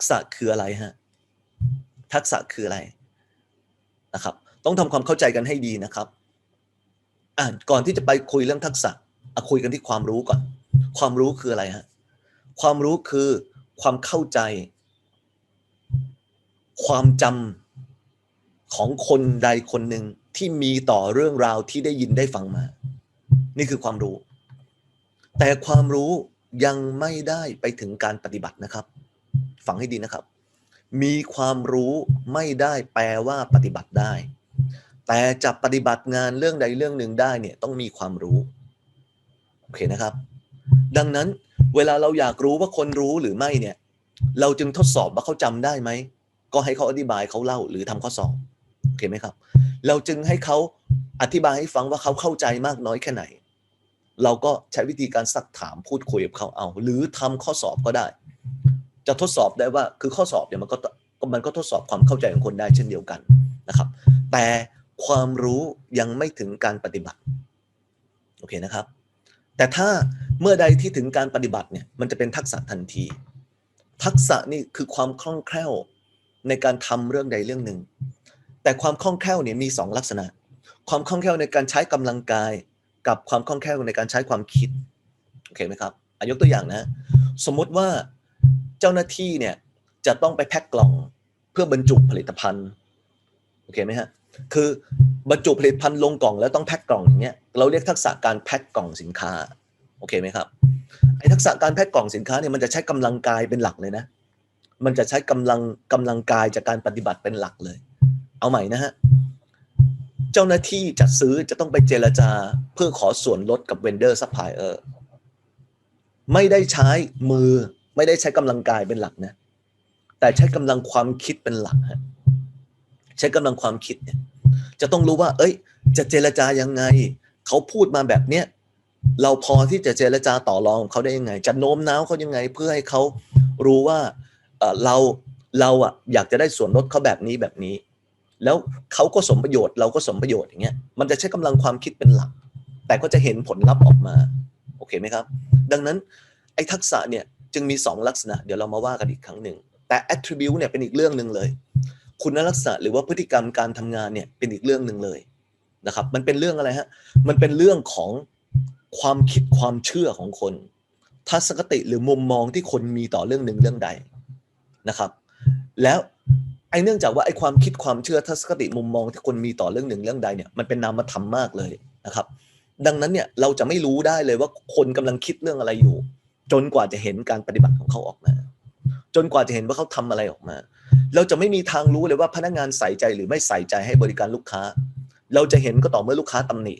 กษะคืออะไรฮะทักษะคืออะไรนะครับ ต้องทำความเข้าใจกันให้ดีนะครับอ่าก่อนที่จะไปคุยเรื่องทักษะอะคุยกันที่ความรู้ก่อน ความรู้คืออะไรฮะความรู้คือความเข้าใจ ความจำของคนใดคนหนึ่งที่มีต่อเรื่องราวที่ได้ยินได้ฟังมา นี่คือความรู้ แต่ความรู้ยังไม่ได้ไปถึงการปฏิบัตินะครับ ฟังให้ดีนะครับ มีความรู้ไม่ได้แปลว่าปฏิบัติได้ แต่จะปฏิบัติงานเรื่องใดเรื่องหนึ่งได้เนี่ยต้องมีความรู้โอเคนะครับ ดังนั้นเวลาเราอยากรู้ว่าคนรู้หรือไม่เนี่ย เราจึงทดสอบว่าเขาจำได้ไหมก็ให้เขาอธิบายเขาเล่าหรือทำข้อสอบโอเคไหมครับ เราจึงให้เขาอธิบายให้ฟังว่าเขาเข้าใจมากน้อยแค่ไหน เราก็ใช้วิธีการซักถามพูดคุยกับเขาเอา หรือทำข้อสอบก็ได้ จะทดสอบได้ว่าคือข้อสอบเนี่ยมันก็มันก็ทดสอบความเข้าใจของคนได้เช่นเดียวกันนะครับ แต่ความรู้ยังไม่ถึงการปฏิบัติโอเคนะครับ แต่ถ้าเมื่อใดที่ถึงการปฏิบัติเนี่ยมันจะเป็นทักษะทันที ทักษะนี่คือความคล่องแคล่วในการทำเรื่องใดเรื่องหนึ่ง แต่ความคล่องแคล่วเนี่ยมีสองลักษณะ ความคล่องแคล่วในการใช้กำลังกาย กับความคล่องแคล่วในการใช้ความคิดโอเคไหมครับอายกตัวอย่างนะ สมมุติว่า เจ้าหน้าที่เนี่ยจะต้องไปแพ็คกล่องเพื่อบรรจุผลิตภัณฑ์โอเคไหมฮะคือบรรจุผลิตภัณฑ์ลงกล่องแล้วต้องแพ็คกล่องอย่างเงี้ยเราเรียกทักษะการแพ็คกล่องสินค้าโอเคไหมครับไอ้ทักษะการแพ็คกล่องสินค้าเนี่ยมันจะใช้กำลังกายเป็นหลักเลยนะ มันจะใช้กำลังกำลังกายจากการปฏิบัติเป็นหลักเลย เอาใหม่นะฮะเจ้าหน้าที่จัดซื้อจะต้องไปเจรจาเพื่อขอส่วนลดกับเวนเดอร์ซัพพลายเออร์ไม่ได้ใช้มือ ไม่ได้ใช้กำลังกายเป็นหลักนะ แต่ใช้กำลังความคิดเป็นหลักฮะใช้กำลังความคิดเนี่ย จะต้องรู้ว่า เอ้ย จะเจรจายังไง เขาพูดมาแบบเนี้ยเราพอที่จะเจรจาต่อรองเขาได้ยังไง จะโน้มน้าวเขายังไง เพื่อให้เขารู้ว่าเราเราอะอยากจะได้ส่วนลดเขาแบบนี้แบบนี้ แล้วเขาก็สมประโยชน์ เราก็สมประโยชน์อย่างเงี้ยมันจะใช้กำลังความคิดเป็นหลัก แต่ก็จะเห็นผลลัพธ์ออกมา โอเคไหมครับ ดังนั้นไอ้ทักษะเนี่ย จึงมี 2 ลักษณะ เดี๋ยวเรามาว่ากันอีกครั้งหนึ่ง แต่ attribute เนี่ยเป็นอีกเรื่องหนึ่งเลย คุณลักษณะหรือว่าพฤติกรรมการทำงานเนี่ยเป็นอีกเรื่องหนึ่งเลยนะครับ มันเป็นเรื่องอะไรฮะ มันเป็นเรื่องของความคิดความเชื่อของคน ทัศนคติหรือมุมมองที่คนมีต่อเรื่องหนึ่งเรื่องใดนะครับ แล้วไอ้เนื่องจากว่าไอ้ความคิดความเชื่อทัศนคติมุมมองที่คนมีต่อเรื่องหนึ่งเรื่องใดเนี่ยมันเป็นนามธรรมมากเลยนะครับ ดังนั้นเนี่ยเราจะไม่รู้ได้เลยว่าคนกำลังคิดเรื่องอะไรอยู่ จนกว่าจะเห็นการปฏิบัติของเขาออกมา จนกว่าจะเห็นว่าเขาทำอะไรออกมา เราจะไม่มีทางรู้เลยว่าพนักงานใส่ใจหรือไม่ใส่ใจให้บริการลูกค้า เราจะเห็นก็ต่อเมื่อลูกค้าตำหนิ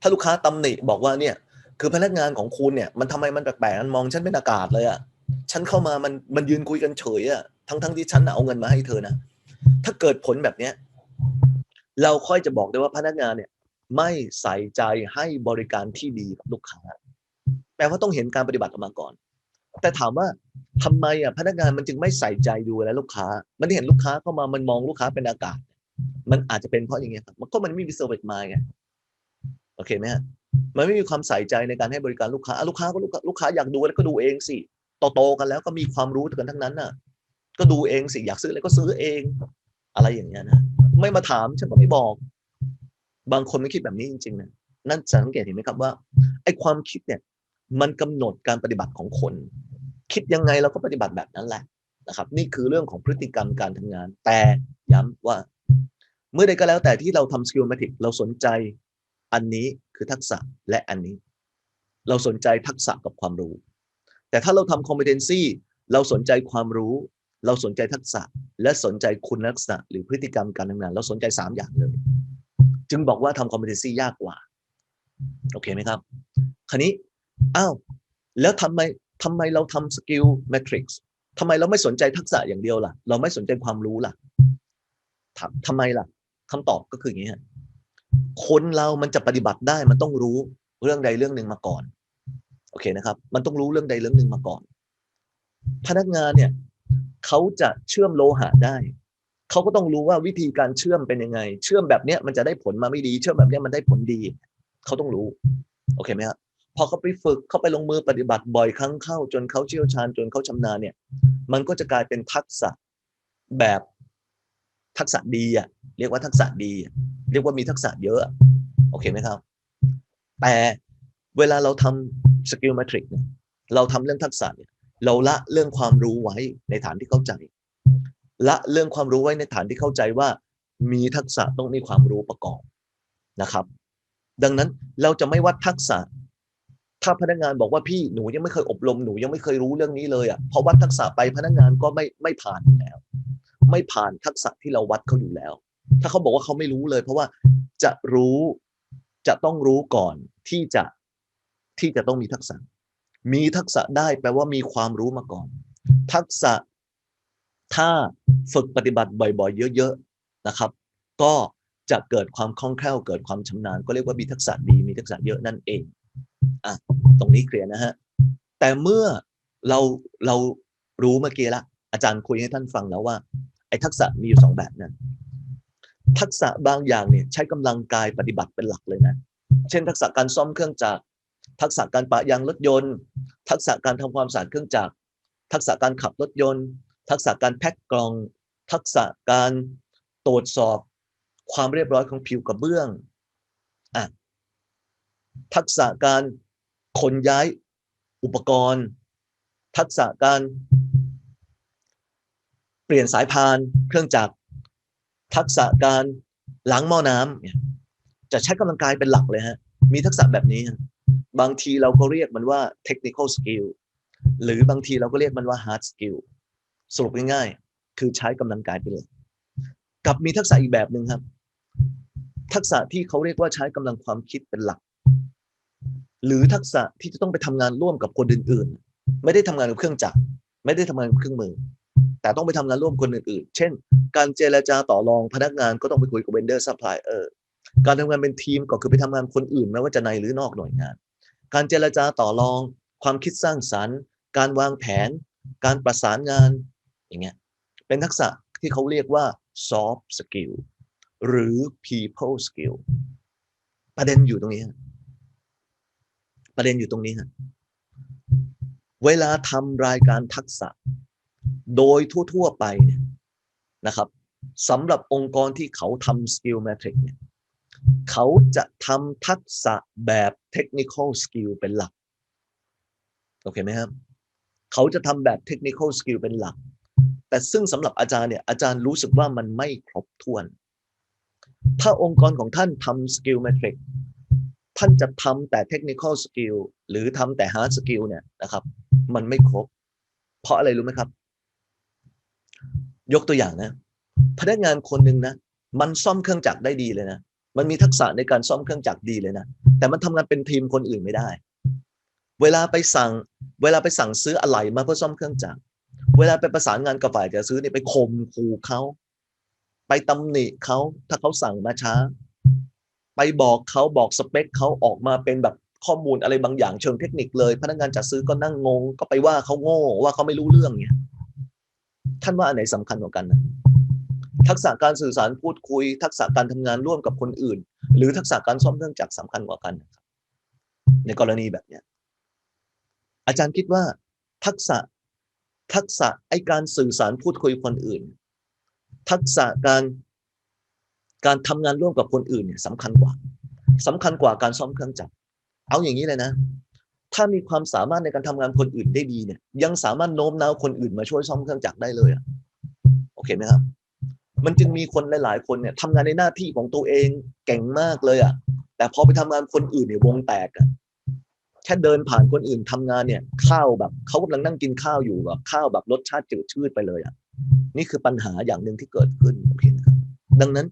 ถ้าลูกค้าตำหนิบอกว่าเนี่ยคือพนักงานของคุณเนี่ยมันทำไมมันแปลกๆมันมองฉันเป็นอากาศเลยอะฉันเข้ามามันมันยืนคุยกันเฉยอะทั้งทั้งที่ฉันเอาเงินมาให้เธอนะถ้าเกิดผลแบบเนี้ยเราค่อยจะบอกได้ว่าพนักงานเนี่ยไม่ใส่ใจให้บริการที่ดีกับลูกค้า แปลว่าต้องเห็นการปฏิบัติออกมาก่อน แต่ถามว่าทำไมอะพนักงานมันจึงไม่ใส่ใจดูแลลูกค้า มันเห็นลูกค้าเข้ามามันมองลูกค้าเป็นอากาศ มันอาจจะเป็นเพราะอย่างเงี้ยครับมันก็มันไม่มีเซอร์วิสมาไงโอเคไหมฮะมันไม่มีความใส่ใจในการให้บริการลูกค้าลูกค้าก็ลูกลูกค้าอยากดูแล้วก็ดูเองสิโตๆกันแล้วก็มีความรู้กันทั้งนั้นน่ะ ก็ดูเองสิอยากซื้ออะไรก็ซื้อเอง อะไรอย่างเงี้ยนะไม่มาถามฉันก็ไม่บอก บางคนไม่คิดแบบนี้จริงๆนะนั่นสังเกตเห็นไหมครับว่าไอ้ความคิดเนี่ย มันกำหนดการปฏิบัติของคน คิดยังไงเราก็ปฏิบัติแบบนั้นแหละนะครับ นี่คือเรื่องของพฤติกรรมการทำงาน แต่ย้ำว่า เมื่อใดก็แล้วแต่ที่เราทำสกิลแมทริกเราสนใจอันนี้คือทักษะและอันนี้ เราสนใจทักษะกับความรู้ แต่ถ้าเราทำ competency เราสนใจความรู้ เราสนใจทักษะ และสนใจคุณลักษณะ หรือพฤติกรรมการทำงาน เราสนใจสามอย่างเลย จึงบอกว่าทำ competency ยากกว่า โอเคไหมครับ คราวนี้ อ้าวแล้วทำไมทำไมเราทำสกิลแมทริกซ์ทำไมเราไม่สนใจทักษะอย่างเดียวล่ะ เราไม่สนใจความรู้ล่ะถามทำไมล่ะคำตอบก็คืออย่างนี้ฮะคนเรามันจะปฏิบัติได้มันต้องรู้เรื่องใดเรื่องหนึ่งมาก่อน โอเคนะครับ มันต้องรู้เรื่องใดเรื่องหนึ่งมาก่อน พนักงานเนี่ยเขาจะเชื่อมโลหะได้ เขาก็ต้องรู้ว่าวิธีการเชื่อมเป็นยังไง เชื่อมแบบเนี้ยมันจะได้ผลมาไม่ดี เชื่อมแบบเนี้ยมันได้ผลดี เขาต้องรู้ โอเคไหมครับ พอเขาไปฝึกเขาไปลงมือปฏิบัติบ่อยครั้งเข้า จนเขาเชี่ยวชาญจนเขาชำนาญเนี่ย มันก็จะกลายเป็นทักษะแบบทักษะดีอะเรียกว่าทักษะดี เรียกว่ามีทักษะเยอะอะโอเคไหมครับ แต่เวลาเราทำสกิลแมทริกเนี่ยเราทำเรื่องทักษะเนี่ยเราละเรื่องความรู้ไว้ในฐานที่เข้าใจ ละเรื่องความรู้ไว้ในฐานที่เข้าใจว่า มีทักษะต้องมีความรู้ประกอบนะครับ ดังนั้นเราจะไม่วัดทักษะ ถ้าพนักงานบอกว่าพี่หนูยังไม่เคยอบรมหนูยังไม่เคยรู้เรื่องนี้เลยอะเพราะวัดทักษะไปพนักงานก็ไม่ไม่ผ่านอยู่แล้ว ไม่ผ่านทักษะที่เราวัดเขาอยู่แล้ว ถ้าเขาบอกว่าเขาไม่รู้เลย เพราะว่าจะรู้จะต้องรู้ก่อนที่จะที่จะต้องมีทักษะ มีทักษะได้แปลว่ามีความรู้มาก่อน ทักษะถ้าฝึกปฏิบัติบ่อยๆ เยอะๆนะครับ ก็จะเกิดความคล่องแคล่วเกิดความชำนาญ ก็เรียกว่ามีทักษะดีมีทักษะเยอะนั่นเอง อะตรงนี้เคลียร์นะฮะ แต่เมื่อเราเรารู้เมื่อกี้ละอาจารย์คุยให้ท่านฟังแล้วว่า ไอ้ทักษะมีอยู่สองแบบนั้นทักษะบางอย่างเนี่ยใช้กำลังกายปฏิบัติเป็นหลักเลยนะ เช่น ทักษะการซ่อมเครื่องจักร ทักษะการปะยางรถยนต์ ทักษะการทำความสะอาดเครื่องจักร ทักษะการขับรถยนต์ ทักษะการแพ็คกล่อง ทักษะการตรวจสอบ ความเรียบร้อยของผิวกระเบื้องอะทักษะการ ขนย้ายอุปกรณ์ ทักษะการเปลี่ยนสายพานเครื่องจักรทักษะการล้างหม้อน้ำจะใช้กำลังกายเป็นหลักเลยฮะ มีทักษะแบบนี้ บางทีเราก็เรียกมันว่า technical skill หรือบางทีเราก็เรียกมันว่า hard skill สรุปง่ายๆ คือใช้กำลังกายเป็นหลัก กับมีทักษะอีกแบบหนึ่งครับ ทักษะที่เขาเรียกว่าใช้กำลังความคิดเป็นหลัก หรือทักษะที่จะต้องไปทำงานร่วมกับคนอื่น ๆ ไม่ได้ทำงานกับเครื่องจักร ไม่ได้ทำงานกับเครื่องมือ แต่ต้องไปทำงานร่วมคนอื่น ๆ เช่น การเจรจาต่อรองพนักงานก็ต้องไปคุยกับเวนเดอร์ซัพพลายเออร์การทำงานเป็นทีมก็คือไปทำงานคนอื่นไม่ว่าจะในหรือนอกหน่วยงาน การเจรจาต่อรอง ความคิดสร้างสรรค์ การวางแผน การประสานงานอย่างเงี้ยเป็นทักษะที่เขาเรียกว่า soft skill หรือ people skill ประเด็นอยู่ตรงนี้ ประเด็นอยู่ตรงนี้ฮะเวลาทำรายการทักษะ โดยทั่ว ๆ ไปเนี่ยนะครับสำหรับองค์กรที่เขาทำ skill matrix เนี่ยเขาจะทำทักษะแบบ technical skill เป็นหลัก โอเคไหมครับ เขาจะทำแบบ technical skill เป็นหลัก แต่ซึ่งสำหรับอาจารย์เนี่ยอาจารย์รู้สึกว่ามันไม่ครบถ้วน ถ้าองค์กรของท่านทำ skill matrix ท่ ท่านจะทำแต่ technical skill หรือทำแต่ hard skill เนี่ยนะครับ มันไม่ครบ เพราะอะไรรู้ไหมครับ ยกตัวอย่างนะ พนักงานคนหนึ่งนะ มันซ่อมเครื่องจักรได้ดีเลยนะ มันมีทักษะในการซ่อมเครื่องจักรดีเลยนะ แต่มันทำงานเป็นทีมคนอื่นไม่ได้ เวลาไปสั่ง เวลาไปสั่งซื้ออะไหล่มาเพื่อซ่อมเครื่องจักร เวลาไปประสานงานกับฝ่ายจะซื้อเนี่ยไปข่มขู่เขา ไปตำหนิเขาถ้าเขาสั่งมาช้า ไปบอกเขาบอกสเปคเขาออกมาเป็นแบบข้อมูลอะไรบางอย่างเชิงเทคนิคเลย พนักงานจัดซื้อก็นั่งงง ก็ไปว่าเขาโง่ว่าเขาไม่รู้เรื่องเนี่ยท่านว่าอันไหนสำคัญกว่ากันนะทักษะการสื่อสารพูดคุย ทักษะการทำงานร่วมกับคนอื่น หรือทักษะการซ่อมเครื่องจักรสำคัญกว่ากันนะครับในกรณีแบบเนี้ยอาจารย์คิดว่า ทักษะทักษะไอการสื่อสารพูดคุยคนอื่น ทักษะการ การทำงานร่วมกับคนอื่นเนี่ยสำคัญกว่าสำคัญกว่าการซ่อมเครื่องจักรเอาอย่างนี้เลยนะ ถ้ามีความสามารถในการทำงานคนอื่นได้ดีเนี่ย ยังสามารถโน้มน้าวคนอื่นมาช่วยซ่อมเครื่องจักรได้เลยอะโอเคไหมครับ มันจึงมีคนหลาย ๆ คนเนี่ยทำงานในหน้าที่ของตัวเองเก่งมากเลยอะแต่พอไปทำงานคนอื่นเนี่ยวงแตกอะแค่เดินผ่านคนอื่นทำงานเนี่ย ข้าวแบบเขากำลังนั่งกินข้าวอยู่แบบข้าวแบบรสชาติจืดชืดไปเลยอะนี่คือปัญหาอย่างหนึ่งที่เกิดขึ้นโอเค ดังนั้น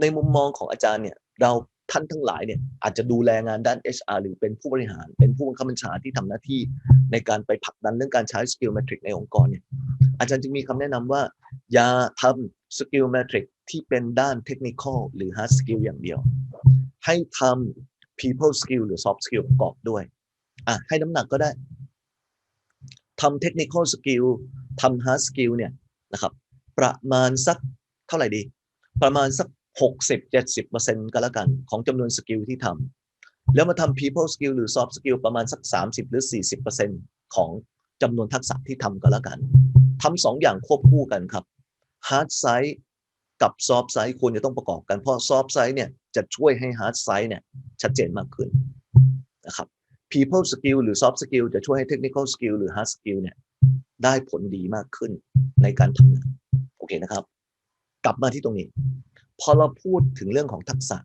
ในมุมมองของอาจารย์เนี่ยเราท่านทั้งหลายเนี่ยอาจจะดูแลงานด้าน HR หรือเป็นผู้บริหาร เป็นผู้บังคับบัญชาที่ทำหน้าที่ในการไปผลักดันเรื่องการใช้ skill metric ในองค์กรเนี่ยอาจารย์จึงมีคำแนะนำว่า อย่าทำ skill metric ที่เป็นด้าน technical หรือ hard skill อย่างเดียว ให้ทำ people skill หรือ soft skill ประกอบด้วยอะให้น้ำหนักก็ได้ทำ technical skill ทำ hard skill เนี่ยนะครับประมาณสักเท่าไหร่ดี ประมาณสัก 60-70%ก็แล้วกัน ของจำนวนสกิลที่ทำแล้วมาทำ people skill หรือ soft skill ประมาณสัก 30 หรือ 40%ของจำนวนทักษะที่ทำก็แล้วกันทำสองอย่างควบคู่กันครับ hard side กับ soft side ควรจะต้องประกอบกัน เพราะ soft side เนี่ยจะช่วยให้ hard side เนี่ยชัดเจนมากขึ้นนะครับ people skill หรือ soft skill จะช่วยให้ technical skill หรือ hard skill เนี่ยได้ผลดีมากขึ้นในการทำงาน โอเคนะครับ กลับมาที่ตรงนี้ พอเราพูดถึงเรื่องของทักษะ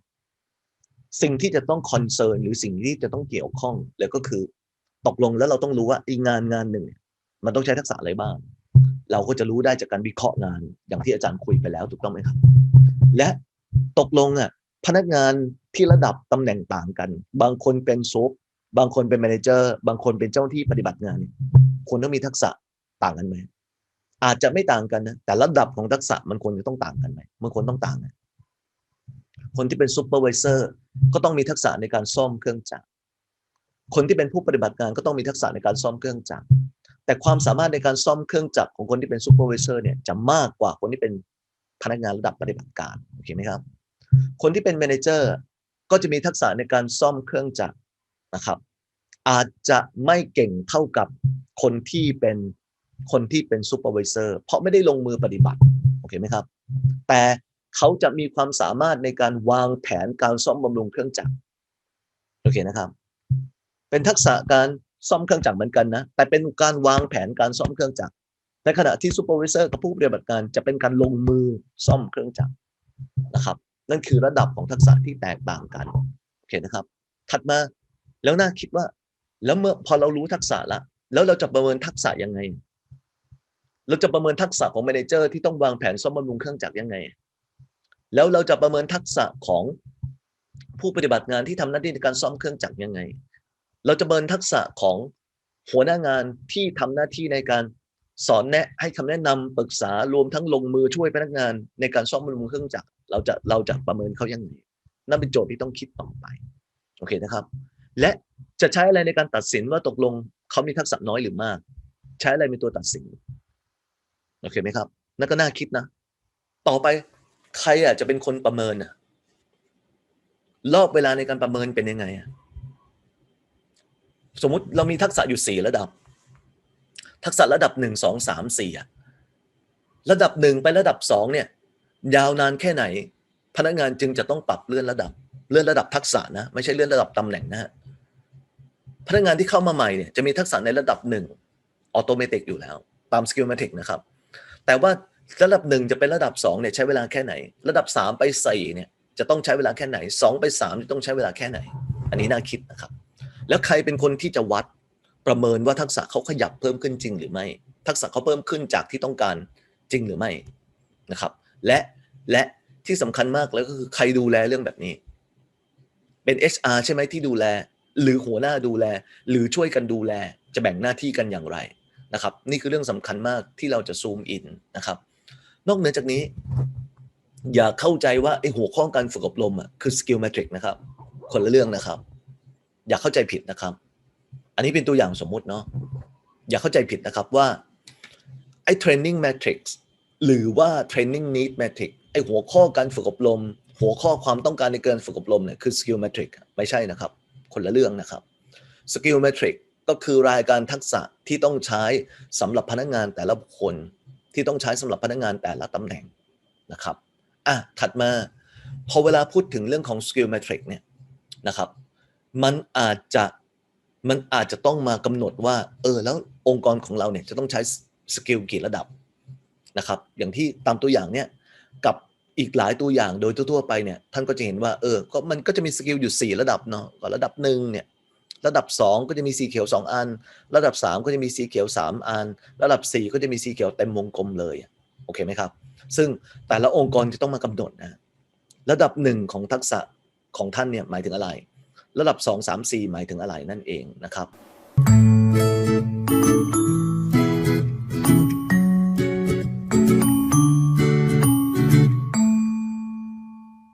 สิ่งที่จะต้องคอนเซิร์นหรือสิ่งที่จะต้องเกี่ยวข้องเลยก็คือ ตกลงแล้วเราต้องรู้ว่าอ้งานงานหนึ่ง มันต้องใช้ทักษะอะไรบ้าง เราก็จะรู้ได้จากการวิเคราะห์งานอย่างที่อาจารย์คุยไปแล้วถูกต้องไหมครับ และตกลงอะพนักงานที่ระดับตำแหน่งต่างกัน บางคนเป็นซุปบางคนเป็นแมเนเจอร์ บางคนเป็นเจ้าหน้าที่ปฏิบัติงานเนี่ยควรต้องมีทักษะต่างกันไหม อาจจะไม่ต่างกันนะแต่ระดับของทักษะมันควรจะต้องต่างกันไหมมันควรต้องต่างกันคนที่เป็นซูเปอร์วิเซอร์ก็ต้องมีทักษะในการซ่อมเครื่องจักรคนที่เป็นผู้ปฏิบัติงานก็ต้องมีทักษะในการซ่อมเครื่องจักรแต่ความสามารถในการซ่อมเครื่องจักรของคนที่เป็นซูเปอร์วิเซอร์เนี่ยจะมากกว่าคนที่เป็นพนักงานระดับปฏิบัติการโอเคไหมครับ คนที่เป็นแมเนเจอร์ก็จะมีทักษะในการซ่อมเครื่องจักรนะครับ อาจจะไม่เก่งเท่ากับคนที่เป็น คนที่เป็นซูเปอร์วิเซอร์เพราะไม่ได้ลงมือปฏิบัติโอเคไหมครับ แต่เขาจะมีความสามารถในการวางแผนการซ่อมบำรุงเครื่องจักรโอเคนะครับ เป็นทักษะการซ่อมเครื่องจักรเหมือนกันนะ แต่เป็นการวางแผนการซ่อมเครื่องจักรในขณะที่ซูเปอร์วิเซอร์กับผู้ปฏิบัติการจะเป็นการลงมือซ่อมเครื่องจักรนะครับ นั่นคือระดับของทักษะที่แตกต่างกันโอเคนะครับ ถัดมาแล้วน่าคิดว่า แล้วเมื่อพอเรารู้ทักษะละแล้วเราจะประเมินทักษะยังไง เราจะประเมินทักษะของแมเนเจอร์ที่ต้องวางแผนซ่อมบำรุงเครื่องจักรยังไง แล้วเราจะประเมินทักษะของผู้ปฏิบัติงานที่ทำหน้าที่ในการซ่อมเครื่องจักรยังไง เราจะเมินทักษะของหัวหน้างานที่ทำหน้าที่ในการสอนแนะให้คำแนะนำปรึกษารวมทั้งลงมือช่วยพนักงาน ในการซ่อมบำรุงเครื่องจักรเราจะเราจะประเมินเขายังไงนั่นเป็นโจทย์ที่ต้องคิดต่อไปโอเคนะครับ และจะใช้อะไรในการตัดสินว่าตกลงเขามีทักษะน้อยหรือมาก ใช้อะไรเป็นตัวตัดสิน โอเคไหมครับนั่นก็น่าคิดนะ ต่อไปใครอะจะเป็นคนประเมินอะรอบเวลาในการประเมินเป็นยังไงอะสมมุติเรามีทักษะอยู่สี่ระดับ ทักษะระดับหนึ่งสองสามสี่อะระดับหนึ่งไประดับสองเนี่ย ยาวนานแค่ไหน พนักงานจึงจะต้องปรับเลื่อนระดับ เลื่อนระดับทักษะนะ ไม่ใช่เลื่อนระดับตำแหน่งนะฮะพนักงานที่เข้ามาใหม่เนี่ยจะมีทักษะในระดับหนึ่งออโตเมติกอยู่แล้ว ตามสกิลแมทิกนะครับ แต่ว่าระดับหนึ่งจะเป็นระดับสองเนี่ยใช้เวลาแค่ไหน ระดับสามไปสี่เนี่ยจะต้องใช้เวลาแค่ไหนสองไปสามจะต้องใช้เวลาแค่ไหน อันนี้น่าคิดนะครับ แล้วใครเป็นคนที่จะวัดประเมินว่าทักษะเขาขยับเพิ่มขึ้นจริงหรือไม่ ทักษะเขาเพิ่มขึ้นจากที่ต้องการจริงหรือไม่นะครับ และและที่สำคัญมากแล้วก็คือใครดูแลเรื่องแบบนี้ เป็น HR ใช่ไหมที่ดูแล หรือหัวหน้าดูแล หรือช่วยกันดูแล จะแบ่งหน้าที่กันอย่างไร นะครับนี่คือเรื่องสำคัญมากที่เราจะซูมอินนะครับนอกเหนือจากนี้ อย่าเข้าใจว่าไอ้หัวข้อการฝึกอบรมอะคือสกิลแมทริกนะครับคนละเรื่องนะครับ อย่าเข้าใจผิดนะครับ อันนี้เป็นตัวอย่างสมมุติเนาะอย่าเข้าใจผิดนะครับว่าไอ้ training matrix หรือว่า training need matrix ไอ้หัวข้อการฝึกอบรม หัวข้อความต้องการในการฝึกอบรมเนี่ยคือ skill matrix ไม่ใช่นะครับ คนละเรื่องนะครับ skill matrix ก็ ก็คือรายการทักษะที่ต้องใช้สำหรับพนักงานแต่ละบุคคลที่ต้องใช้สำหรับพนักงานแต่ละตำแหน่งนะครับอะถัดมาพอเวลาพูดถึงเรื่องของ skill matrix เนี่ยนะครับ มันอาจจะมันอาจจะต้องมากำหนดว่า เออ แล้วองค์กรของเราเนี่ยจะต้องใช้สกิลกี่ระดับนะครับ อย่างที่ตามตัวอย่างเนี่ยกับอีกหลายตัวอย่างโดยทั่วๆไปเนี่ยท่านก็จะเห็นว่าเออก็มันก็จะมีสกิลอยู่ 4 ระดับเนาะก็ระดับหนึ่งเนี่ย ระดับ 2 ก็จะมีสีเขียว 2 อัน ระดับ 3 ก็จะมีสีเขียว 3 อัน ระดับ 4 ก็จะมีสีเขียวเต็มวงกลมเลยโอเคไหมครับ ซึ่งแต่ละองค์กรจะต้องมากำหนดนะระดับหนึ่งของทักษะของท่านเนี่ยหมายถึงอะไร ระดับ 2 3 4 หมายถึงอะไรนั่นเองนะครับ